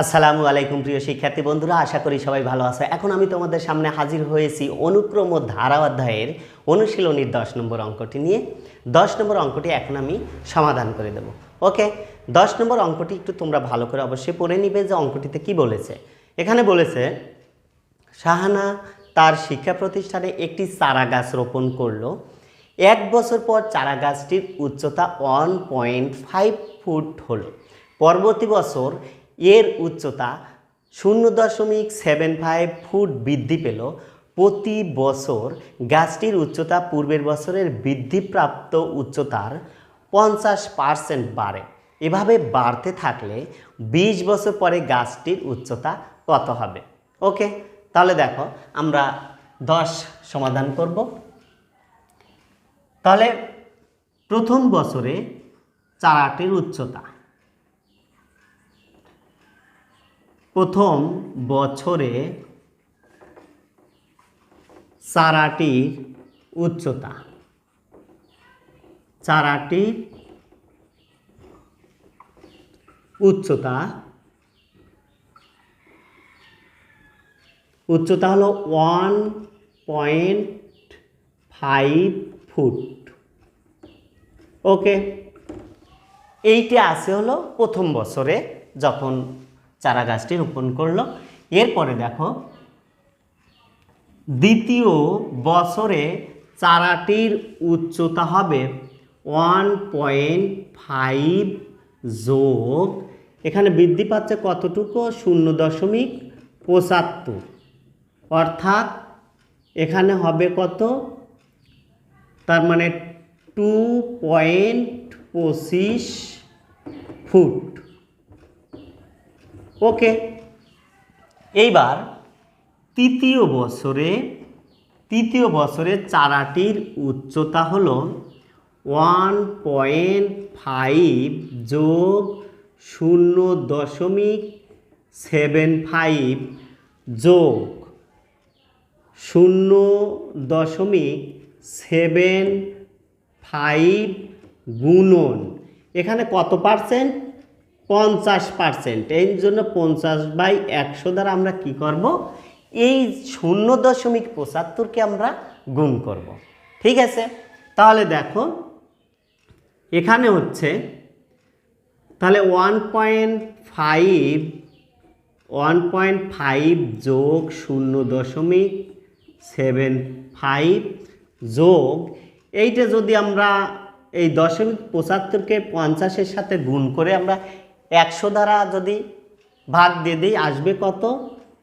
আসসালামু আলাইকুম প্রিয় শিক্ষার্থী বন্ধুরা, আশা করি সবাই ভালো আছে। এখন আমি তোমাদের সামনে হাজির হয়েছি অনুক্রম ও ধারা অধ্যায়ের অনুশীলনীর দশ নম্বর অঙ্কটি নিয়ে। দশ নম্বর অঙ্কটি এখন আমি সমাধান করে দেব। ওকে? দশ নম্বর অঙ্কটি একটু তোমরা ভালো করে অবশ্যই পড়ে নিবে যে অঙ্কটিতে কি বলেছে। এখানে বলেছে, শাহানা তার শিক্ষা প্রতিষ্ঠানে একটি চারা গাছ রোপণ করল। এক বছর পর চারা গাছটির উচ্চতা ওয়ান পয়েন্ট ফাইভ ফুট হলো। পরবর্তী বছর এর উচ্চতা শূন্য দশমিক সেভেন ফাইভ ফুট বৃদ্ধি পেল। প্রতি বছর গাছটির উচ্চতা পূর্বের বছরের বৃদ্ধিপ্রাপ্ত উচ্চতার পঞ্চাশ পার্সেন্ট বাড়ে। এভাবে বাড়তে থাকলে বিশ বছর পরে গাছটির উচ্চতা কত হবে? ওকে, তাহলে দেখো আমরা দশ সমাধান করব। তাহলে প্রথম বছরে চারাটির উচ্চতা প্রথম বছরে চারাটির উচ্চতা। চারাটির উচ্চতা উচ্চতা হলো one point five foot. Okay, এইটা আছে হলো প্রথম বছরে যখন চারা গাছটি রোপণ করল। এরপরে দেখো, দ্বিতীয় বছরে চারাটির উচ্চতা হবে ওয়ান পয়েন্ট ফাইভ যোগ, এখানে বৃদ্ধি পাচ্ছে কতটুকু? শূন্য দশমিক পঁচাত্তর। অর্থাৎ এখানে হবে কত? তার মানে টু পয়েন্ট পঁচিশ ফুট। ওকে। এইবার তৃতীয় বছরে তৃতীয় বছরে চারাটির উচ্চতা হলো ওয়ান পয়েন্ট ফাইভ যোগ শূন্য দশমিক সেভেন ফাইভ যোগ শূন্য দশমিক সেভেন ফাইভ গুণন। এখানে কত পার্সেন্ট পঞ্চাশ পার্সেন্ট। এই জন্য পঞ্চাশ বাই একশো দ্বারা আমরা কি করব? এই শূন্য দশমিক পঁচাত্তরকে আমরা গুণ করব। ঠিক আছে? তাহলে দেখো, এখানে হচ্ছে, তাহলে one point five, one point five যোগ শূন্য দশমিক সেভেন ফাইভ যোগ, এইটা যদি আমরা এই দশমিক পঁচাত্তরকে পঞ্চাশের সাথে গুণ করে আমরা একশো দ্বারা যদি ভাগ দিয়ে দিই, আসবে কত?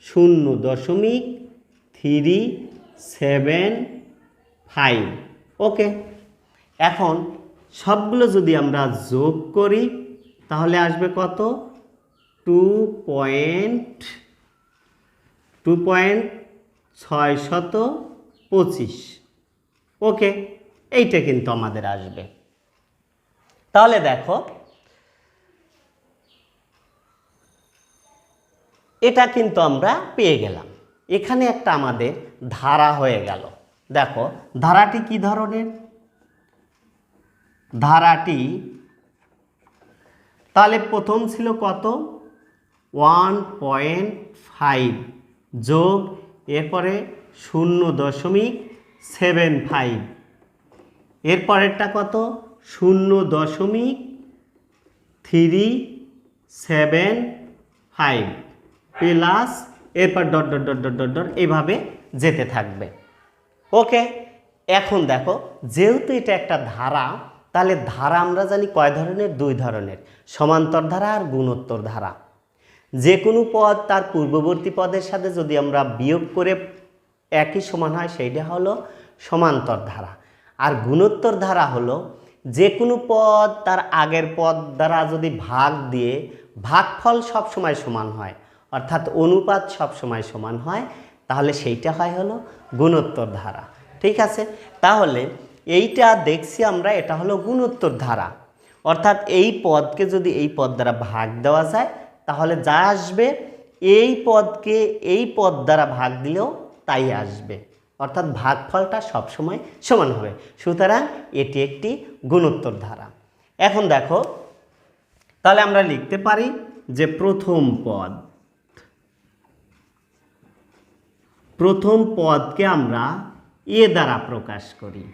শূন্য দশমিক থ্রি সেভেন ফাইভ। ওকে। এখন সবগুলো যদি আমরা যোগ করি, তাহলে আসবে কত? টু পয়েন্ট টু পয়েন্ট ছয় শত পঁচিশ। ওকে, এইটা কিন্তু আমাদের আসবে। তাহলে দেখো এটা কিন্তু আমরা পেয়ে গেলাম। এখানে একটা আমাদের ধারা হয়ে গেল। দেখো, ধারাটি কি ধরনের? ধারাটি, তাহলে প্রথম ছিল কত? ওয়ান পয়েন্ট ফাইভ যোগ, এরপরে শূন্য দশমিক সেভেন ফাইভ। এরপরেরটা কত? শূন্য দশমিক থ্রি সেভেন ফাইভ। প্লাস এরপর dot dot dot dot dot dot এইভাবে যেতে থাকবে। ওকে, এখন দেখো, যেহেতু এটা একটা ধারা, তাহলে ধারা আমরা জানি কয় ধরনের? দুই ধরনের, সমান্তর ধারা আর গুণোত্তর ধারা। যে কোনো পদ তার পূর্ববর্তী পদের সাথে যদি আমরা বিয়োগ করে একই সমান হয়, সেইটা হলো সমান্তর ধারা। আর গুণোত্তর ধারা হলো যে কোনো পদ তার আগের পদ দ্বারা যদি ভাগ দিয়ে, ভাগফল সবসময় সমান হয়। অর্থাৎ অনুপাত সবসময় সমান হয়, তাহলে সেইটা হয় হলো গুণোত্তর ধারা। ঠিক আছে? তাহলে এইটা দেখছি আমরা, এটা হলো গুণোত্তর ধারা। অর্থাৎ এই পদকে যদি এই পদ দ্বারা ভাগ দেওয়া যায়, তাহলে যা আসবে, এই পদকে এই পদ দ্বারা ভাগ দিলেও তাই আসবে। অর্থাৎ ভাগফলটা সবসময় সমান হবে। সুতরাং এটি একটি গুণোত্তর ধারা। এখন দেখো, তাহলে আমরা লিখতে পারি যে প্রথম পদ প্রথম পদকে আমরা এ দ্বারা প্রকাশ করি।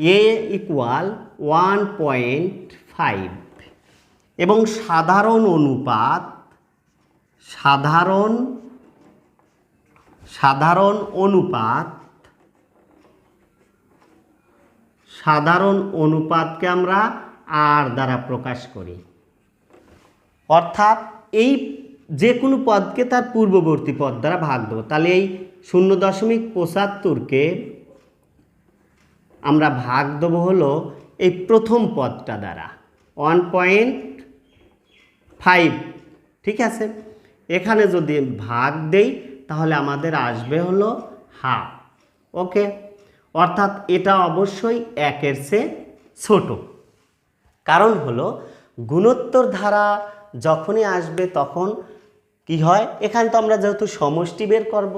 A equal one point five এবং সাধারণ অনুপাত, সাধারণ সাধারণ অনুপাত, সাধারণ অনুপাতকে আমরা আর দ্বারা প্রকাশ করি। অর্থাৎ এই যে কোনো পদকে তার পূর্ববর্তী পদ দ্বারা ভাগ দেবো। তাহলে এই শূন্য দশমিক পঁচাত্তরকে আমরা ভাগ দেবো হলো এই প্রথম পদটা দ্বারা। ওয়ান পয়েন্ট ফাইভ ঠিক আছে? এখানে যদি ভাগ দেই, তাহলে আমাদের আসবে হলো হাফ ওকে? অর্থাৎ এটা অবশ্যই একের চেয়ে ছোট। কারণ হলো গুণোত্তর ধারা যখনই আসবে তখন কি হয়? এখানে তো আমরা যেহেতু সমষ্টি বের করব।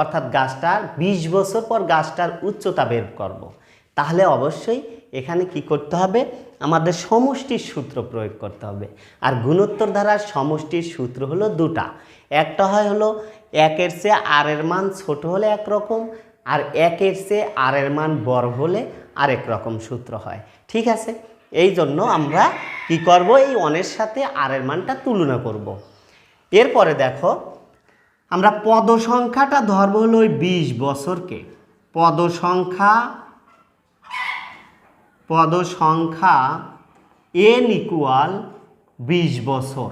অর্থাৎ গাছটার বিশ বছর পর গাছটার উচ্চতা বের করব। তাহলে অবশ্যই এখানে কি করতে হবে? আমাদের সমষ্টির সূত্র প্রয়োগ করতে হবে। আর গুণোত্তর ধারার সমষ্টির সূত্র হলো দুটা। একটা হয় হলো একের চেয়ে আর এর মান ছোট হলে একরকম, আর একের চেয়ে আর এর মান বড় হলে আরেক রকম সূত্র হয়। ঠিক আছে? এই জন্য আমরা কি করব? এই অনের সাথে আর এর মানটা তুলনা করব। এরপরে দেখো আমরা পদ সংখ্যাটা ধরব হলো ওই বিশ বছরকে। পদ সংখ্যা পদ সংখ্যা এন ইকুয়াল বিশ বছর।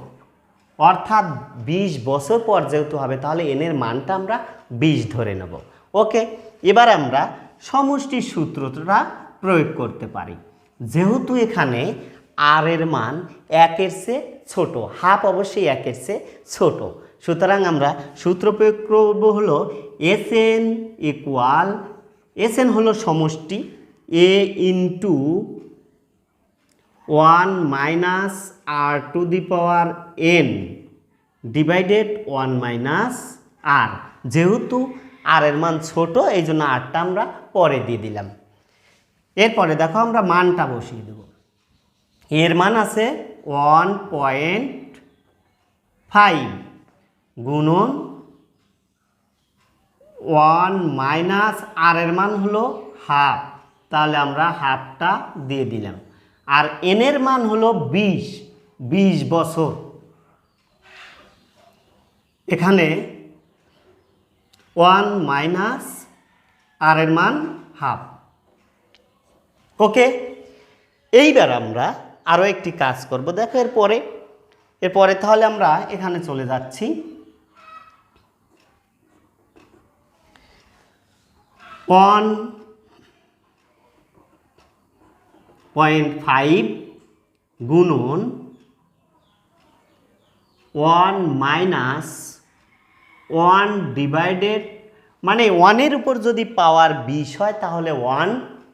অর্থাৎ বিশ বছর পর যেহেতু হবে, তাহলে এনের মানটা আমরা বিশ ধরে নেব। ওকে, এবার আমরা সমষ্টির সূত্রটা প্রয়োগ করতে পারি। যেহেতু এখানে আর এর মান একের চেয়ে ছোট হাফ অবশ্যই একের চেয়ে ছোট। সুতরাং আমরা সূত্র প্রয়োগ করব হলো S N equal S N হলো সমষ্টি, A into one minus R two the power N divided one minus R যেহেতু আর এর মান ছোট, এই জন্য আরটা আমরা পরে দিয়ে দিলাম। এরপরে দেখো আমরা মানটা বসিয়ে দেব। এর মান আছে ওয়ান পয়েন্ট ফাইভ গুণন ওয়ান মাইনাস আর এর মান হলো হাফ। তাহলে আমরা হাফটা দিয়ে দিলাম। আর এনের মান হলো বিশ বিশ বছর। এখানে ওয়ান মাইনাস আর এর মান হাফ। ওকে, এইবার আমরা আরও একটি কাজ করব। দেখো এরপরে এরপরে তাহলে আমরা এখানে চলে যাচ্ছি। ওয়ান পয়েন্ট ফাইভ গুণন ওয়ান মাইনাস ওয়ান ডিভাইডেড মানে ওয়ানের উপর যদি পাওয়ার বিশ হয়, তাহলে ওয়ান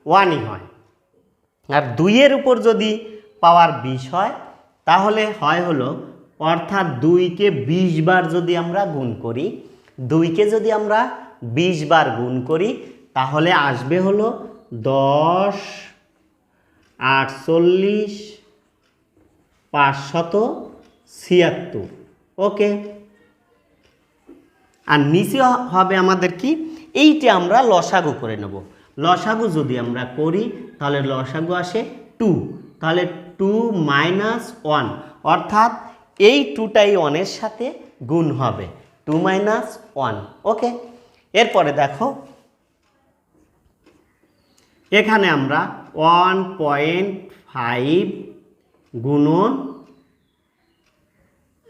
ওয়ানই হয়। আর দুইয়ের উপর যদি পাওয়ার বিশ হয়, তাহলে হয় হলো, অর্থাৎ দুইকে বিশ বার যদি আমরা গুণ করি, দুইকে যদি আমরা বিশ বার গুণ করি তাহলে আসবে হলো দশ, আটচল্লিশ, পাঁচশত ছিয়াত্তর। ওকে। আর নিচে হবে আমাদের কি? এইটি আমরা লসাগু করে নেব। লসাগু যদি আমরা করি, তাহলে লসাগু আসে টু। তাহলে টু মাইনাস ওয়ান। অর্থাৎ এই টুটাই ওয়ানের সাথে গুণ হবে। Two minus one. ওকে। এরপরে দেখো এখানে আমরা ওয়ান পয়েন্ট ফাইভ গুণন,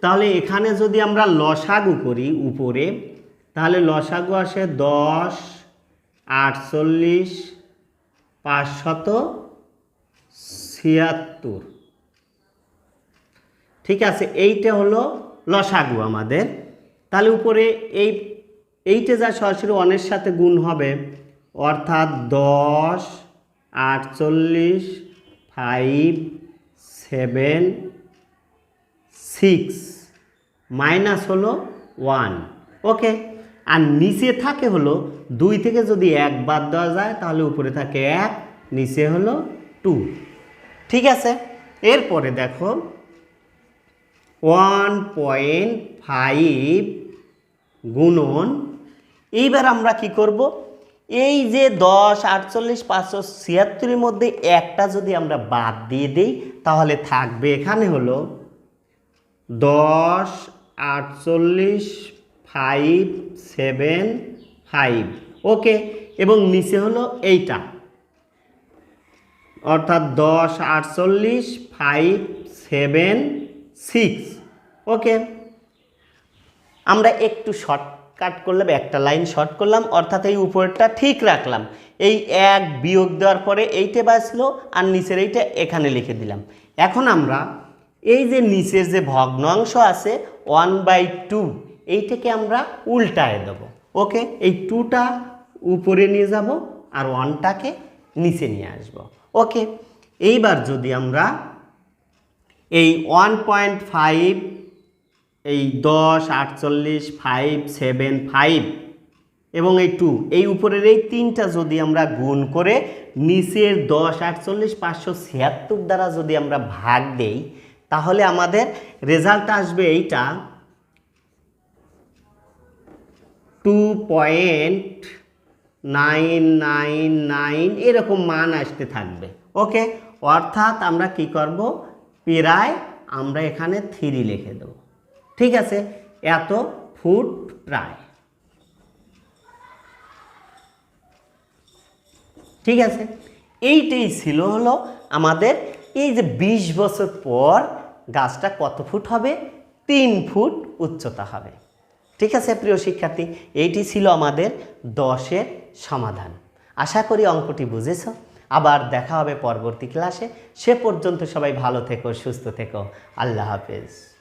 তাহলে এখানে যদি আমরা লসাগু করি উপরে, তাহলে লসাগু আসে দশ, আটচল্লিশ, পাঁচশত ছিয়াত্তর। ঠিক আছে, এইটা হলো লসাগু আমাদের। তাহলে উপরে এই, এইটা যা সরাসরি অনের সাথে গুণ হবে অর্থাৎ দশ, আটচল্লিশ ফাইভ সেভেন সিক্স মাইনাস হলো ওয়ান ওকে? আর নিচে থাকে হলো দুই থেকে যদি এক বাদ দেওয়া যায়, তাহলে উপরে থাকে এক, নিচে হলো টু ঠিক আছে? এরপরে দেখো ওয়ান পয়েন্ট ফাইভ গুণন। এইবার আমরা কি করব? এই যে দশ, আটচল্লিশ, পাঁচশো, ছিয়াত্তরের মধ্যে একটা যদি আমরা বাদ দিয়ে দিই, তাহলে থাকবে এখানে হলো দশ, আটচল্লিশ ফাইভ সেভেন ফাইভ ওকে, এবং নিচে হলো এইটা। অর্থাৎ দশ, আটচল্লিশ ফাইভ সেভেন সিক্স ওকে, আমরা একটু শর্টকাট করলাম, একটা লাইন শর্ট করলাম, অর্থাৎ এই উপরেরটা ঠিক রাখলাম। এই এক বিয়োগ দেওয়ার পরে এইটা বাঁচলো আর নিচের এইটা এখানে লিখে দিলাম। এখন আমরা এই যে নিচের যে ভগ্নাংশ আছে ওয়ান বাই টু এইটাকে আমরা উল্টায় দেবো। ওকে? এই টুটা উপরে নিয়ে যাব আর ওয়ানটাকে নিচে নিয়ে আসব। ওকে? এইবার যদি আমরা এই ওয়ান পয়েন্ট ফাইভ এই দশ, আটচল্লিশ ফাইভ সেভেন ফাইভ এবং এই টু এই উপরের এই তিনটা যদি আমরা গুণ করে নিচের দশ, আটচল্লিশ, পাঁচশো ছিয়াত্তর দ্বারা যদি আমরা ভাগ দেই, তাহলে আমাদের রেজাল্ট আসবে এইটা two point nine nine nine এরকম মান আসতে থাকবে। ওকে অর্থাৎ আমরা কি করব? প্রায় আমরা এখানে থ্রি লিখে দেব। ঠিক আছে? এত ফুট প্রায়। ঠিক আছে? এইটাই ছিল হলো আমাদের এই যে বিশ বছর পর গাছটা কত ফুট হবে? তিন ফুট উচ্চতা হবে। ঠিক আছে, প্রিয় শিক্ষার্থী? এইটি ছিল আমাদের দশের সমাধান। আশা করি অঙ্কটি বুঝেছ। আবার দেখা হবে পরবর্তী ক্লাসে। সে পর্যন্ত সবাই ভালো থেকো, সুস্থ থেকো। আল্লাহ হাফেজ।